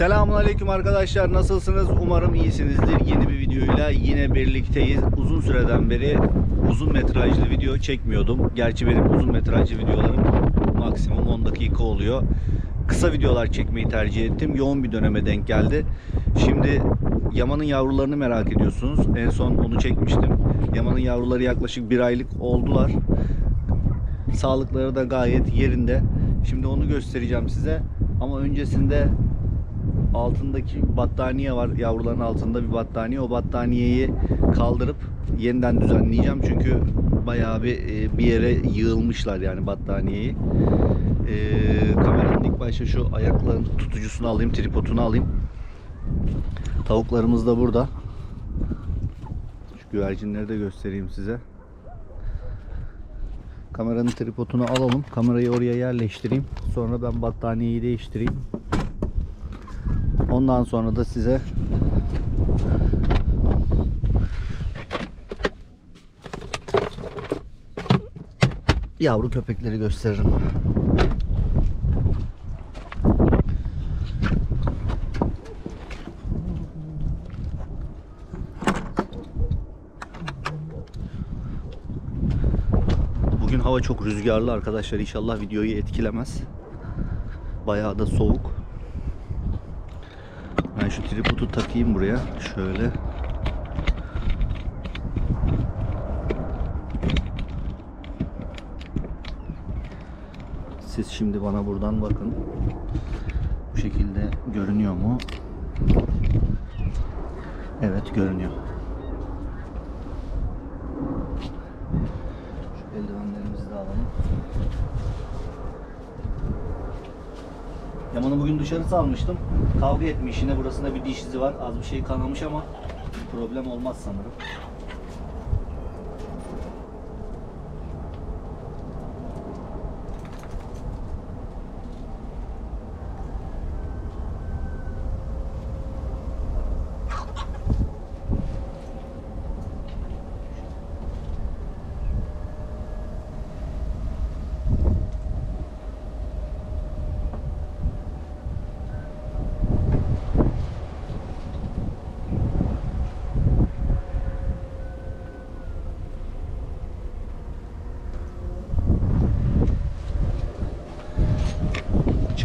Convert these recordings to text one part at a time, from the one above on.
Selamun Aleyküm arkadaşlar nasılsınız? Umarım iyisinizdir. Yeni bir videoyla yine birlikteyiz. Uzun süreden beri uzun metrajlı video çekmiyordum. Gerçi benim uzun metrajlı videolarım maksimum 10 dakika oluyor. Kısa videolar çekmeyi tercih ettim. Yoğun bir döneme denk geldi. Şimdi Yaman'ın yavrularını merak ediyorsunuz. En son onu çekmiştim. Yaman'ın yavruları yaklaşık bir aylık oldular. Sağlıkları da gayet yerinde. Şimdi onu göstereceğim size. Ama öncesinde altındaki battaniye var. Yavruların altında bir battaniye. O battaniyeyi kaldırıp yeniden düzenleyeceğim. Çünkü bayağı bir e, bir yere yığılmışlar yani battaniyeyi. E, kameranın ilk başta şu ayakların tutucusunu alayım, tripodunu alayım. Tavuklarımız da burada. Şu güvercinleri de göstereyim size. Kameranın tripodunu alalım. Kamerayı oraya yerleştireyim. Sonra ben battaniyeyi değiştireyim. Ondan sonra da size yavru köpekleri gösteririm. Bugün hava çok rüzgarlı arkadaşlar. İnşallah videoyu etkilemez. Bayağı da soğuk. Şu tripodu takayım buraya. Şöyle. Siz şimdi bana buradan bakın. Bu şekilde görünüyor mu? Evet görünüyor. Şu eldivenlerimizi de alalım. Yaman'ı bugün dışarı salmıştım. Kavga etmiş yine burasında bir diş izi var. Az bir şey kanamış ama problem olmaz sanırım.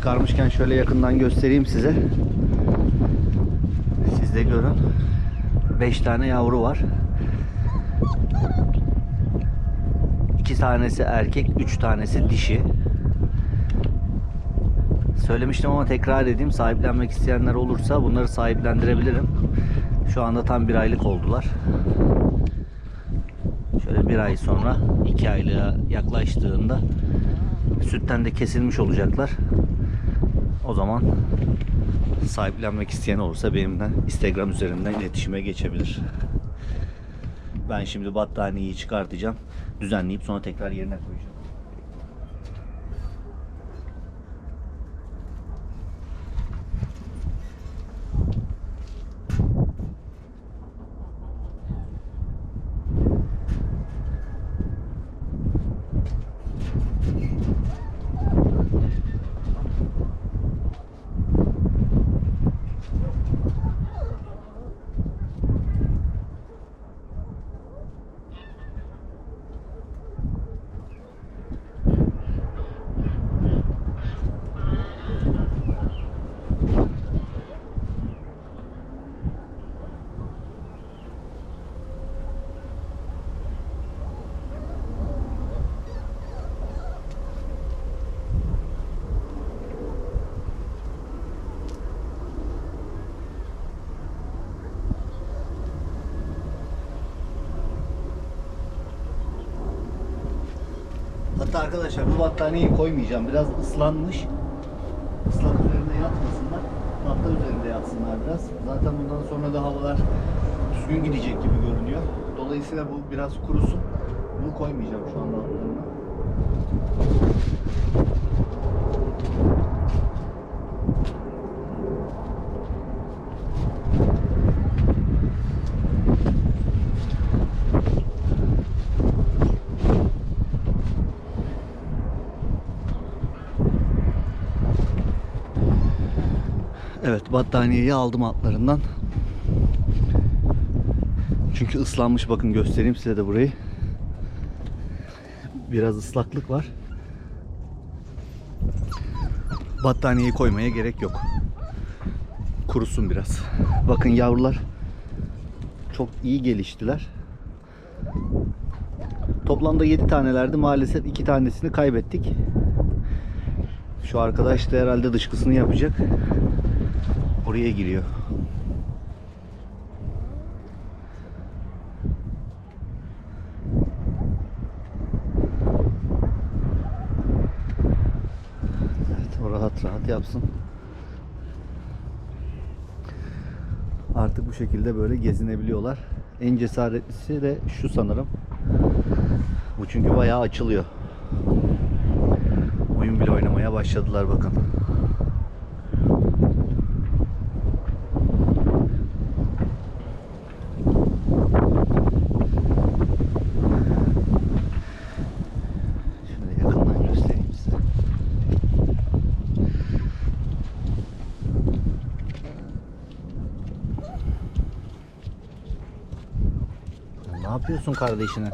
Çıkarmışken şöyle yakından göstereyim size. Siz de görün. 5 tane yavru var. 2 tanesi erkek, 3 tanesi dişi. Söylemiştim ama tekrar edeyim. Sahiplenmek isteyenler olursa bunları sahiplendirebilirim. Şu anda tam bir aylık oldular. Şöyle bir ay sonra iki aylığa yaklaştığında sütten de kesilmiş olacaklar. O zaman sahiplenmek isteyen olursa benimle Instagram üzerinden iletişime geçebilir. Ben şimdi battaniyeyi çıkartacağım. Düzenleyip sonra tekrar yerine koyacağım. Hatta arkadaşlar bu battaniyeyi koymayacağım. Biraz ıslanmış. Islak üzerinde yatmasınlar. Tahta üzerinde yatsınlar biraz. Zaten bundan sonra da havalar düzgün gidecek gibi görünüyor. Dolayısıyla bu biraz kurusun. Bunu koymayacağım şu anda altlarına. Evet battaniyeyi aldım altlarından. Çünkü ıslanmış bakın göstereyim size de burayı. Biraz ıslaklık var. Battaniyeyi koymaya gerek yok. Kurusun biraz. Bakın yavrular çok iyi geliştiler. Toplamda 7 tanelerdi. Maalesef 2 tanesini kaybettik. Şu arkadaş da herhalde dışkısını yapacak. Oraya giriyor. Evet, o rahat rahat yapsın. Artık bu şekilde böyle gezinebiliyorlar. En cesaretlisi de şu sanırım. Bu çünkü bayağı açılıyor. Oyun bile oynamaya başladılar bakın. Şöyle yakından göstereyim size. Ne yapıyorsun kardeşine?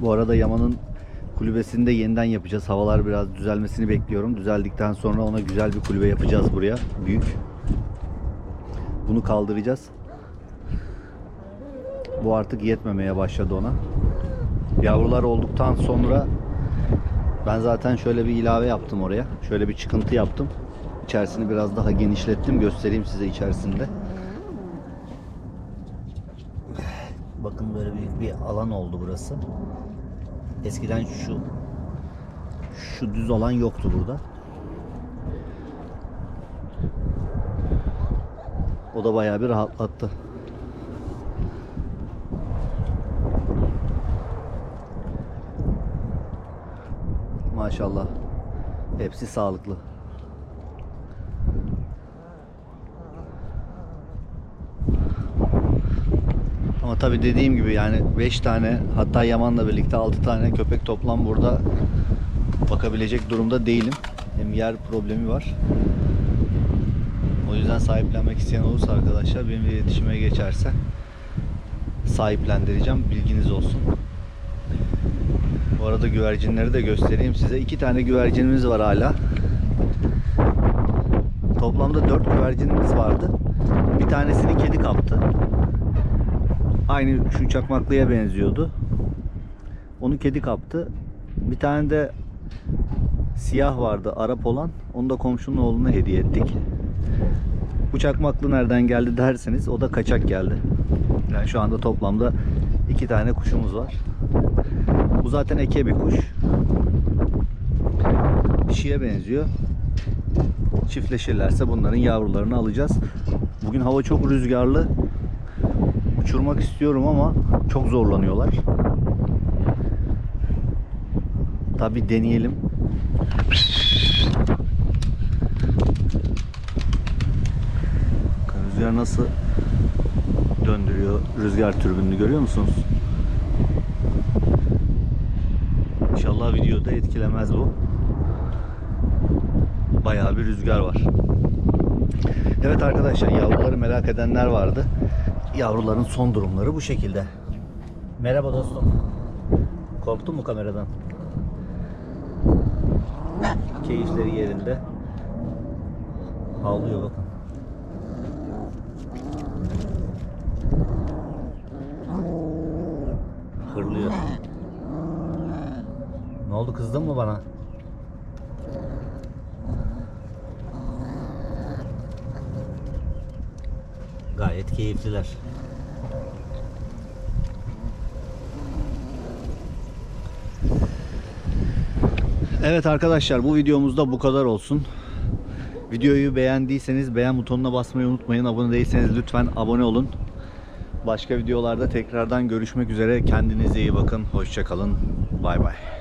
Bu arada Yaman'ın kulübesini de yeniden yapacağız. Havalar biraz düzelmesini bekliyorum. Düzeldikten sonra ona güzel bir kulübe yapacağız buraya. Büyük. Bunu kaldıracağız. Bu artık yetmemeye başladı ona. Yavrular olduktan sonra ben zaten şöyle bir ilave yaptım oraya. Şöyle bir çıkıntı yaptım. İçerisini biraz daha genişlettim. Göstereyim size içerisinde. Bakın böyle büyük bir alan oldu burası. Eskiden şu şu düz alan yoktu burada. O da bayağı bir rahatlattı. Maşallah. Hepsi sağlıklı. Ama tabii dediğim gibi yani 5 tane hatta Yaman'la birlikte 6 tane köpek toplam burada bakabilecek durumda değilim. Hem yer problemi var. O yüzden sahiplenmek isteyen olursa arkadaşlar benimle iletişime geçerse sahiplendireceğim. Bilginiz olsun. Bu arada güvercinleri de göstereyim size. İki tane güvercinimiz var hala. Toplamda dört güvercinimiz vardı. Bir tanesini kedi kaptı. Aynı şu çakmaklıya benziyordu. Onu kedi kaptı. Bir tane de siyah vardı Arap olan. Onu da komşunun oğluna hediye ettik. Bu çakmaklı nereden geldi derseniz o da kaçak geldi. Yani şu anda toplamda iki tane kuşumuz var. Bu zaten eke bir kuş. Dişiye benziyor. Çiftleşirlerse bunların yavrularını alacağız. Bugün hava çok rüzgarlı. Uçurmak istiyorum ama çok zorlanıyorlar. Tabi deneyelim. Rüzgar nasıl döndürüyor rüzgar türbününü görüyor musunuz? İnşallah videoda etkilemez bu. Bayağı bir rüzgar var. Evet arkadaşlar yavruları merak edenler vardı. Yavruların son durumları bu şekilde. Merhaba dostum. Korktun mu kameradan? Keyifleri yerinde. Havlıyor bakın. Hırlıyor. Ne oldu kızdın mı bana? Gayet keyifliler. Evet arkadaşlar bu videomuzda bu kadar olsun. Videoyu beğendiyseniz beğen butonuna basmayı unutmayın. Abone değilseniz lütfen abone olun. Başka videolarda tekrardan görüşmek üzere. Kendinize iyi bakın. Hoşçakalın. Bay bay.